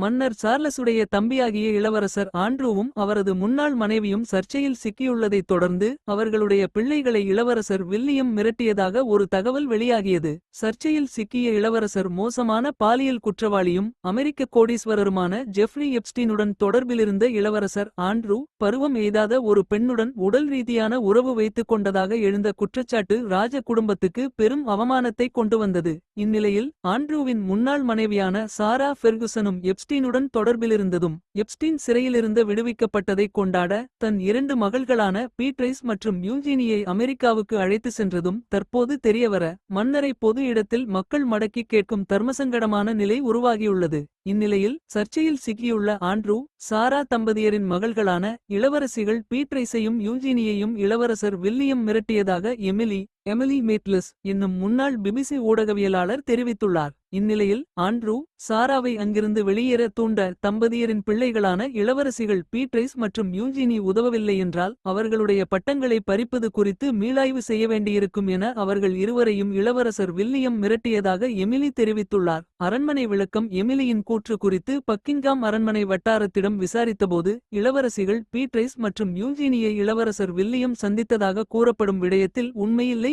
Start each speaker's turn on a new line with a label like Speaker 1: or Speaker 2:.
Speaker 1: மன்னர் சார்லசுடைய தம்பியாகிய இளவரசர் ஆண்ட்ரூவும் அவரது முன்னாள் மனைவியும் சர்ச்சையில் சிக்கியுள்ளதைத் தொடர்ந்து அவர்களுடைய பிள்ளைகளை இளவரசர் வில்லியம் மிரட்டியதாக ஒரு தகவல் வெளியாகியது. சர்ச்சையில் சிக்கிய இளவரசர் மோசமான பாலியல் குற்றவாளியும் அமெரிக்க கோடீஸ்வரருமான ஜெஃப்ரி எப்ஸ்டீனுடன் தொடர்பிலிருந்த இளவரசர் ஆண்ட்ரூ பருவம் எய்தாத ஒரு பெண்ணுடன் உடல் ரீதியான உறவு வைத்துக் கொண்டதாக எழுந்த குற்றச்சாட்டு ராஜ குடும்பத்துக்கு பெரும் அவமானத்தை கொண்டு வந்தது. இந்நிலையில் ஆண்ட்ரூவின் முன்னாள் மனைவியான சாரா ஃபெர்குசனும் எப்ஸ்டீனுடன் தொடர்பிலிருந்ததும் எப்ஸ்டீன் சிறையிலிருந்து விடுவிக்கப்பட்டதைக் கொண்டாட தன் இரண்டு மகள்களான பீட்ரைஸ் மற்றும் யூஜினியை அமெரிக்காவுக்கு அழைத்து சென்றதும் தற்போது தெரியவர மன்னரை பொது இடத்தில் மக்கள் மடக்கி கேட்கும் தர்மசங்கடமான நிலை உருவாகியுள்ளது. இந்நிலையில் சர்ச்சையில் சிக்கியுள்ள ஆண்ட்ரூ சாரா தம்பதியரின் மகள்களான இளவரசிகள் பீட்ரைஸையும் யூஜினியையும் இளவரசர் வில்லியம் மிரட்டியதாக எமிலி எமிலி மேட்லஸ் என்னும் முன்னாள் பிபிசி ஊடகவியலாளர் தெரிவித்துள்ளார். இந்நிலையில் ஆண்ட்ரூ சாராவை அங்கிருந்து வெளியேற தூண்ட தம்பதியரின் பிள்ளைகளான இளவரசிகள் பீட்ரைஸ் மற்றும் யூஜினி உதவவில்லை என்றால் அவர்களுடைய பட்டங்களை பறிப்பது குறித்து மீளாய்வு செய்ய வேண்டியிருக்கும் என அவர்கள் இருவரையும் இளவரசர் வில்லியம் மிரட்டியதாக எமிலி தெரிவித்துள்ளார். அரண்மனை விளக்கம் எமிலியின் கூற்று குறித்து பக்கிங்காம் அரண்மனை வட்டாரத்திடம் விசாரித்தபோது இளவரசிகள் பீட்ரைஸ் மற்றும் யூஜினியை இளவரசர் வில்லியம் சந்தித்ததாக கூறப்படும் விடயத்தில் உண்மையில்லை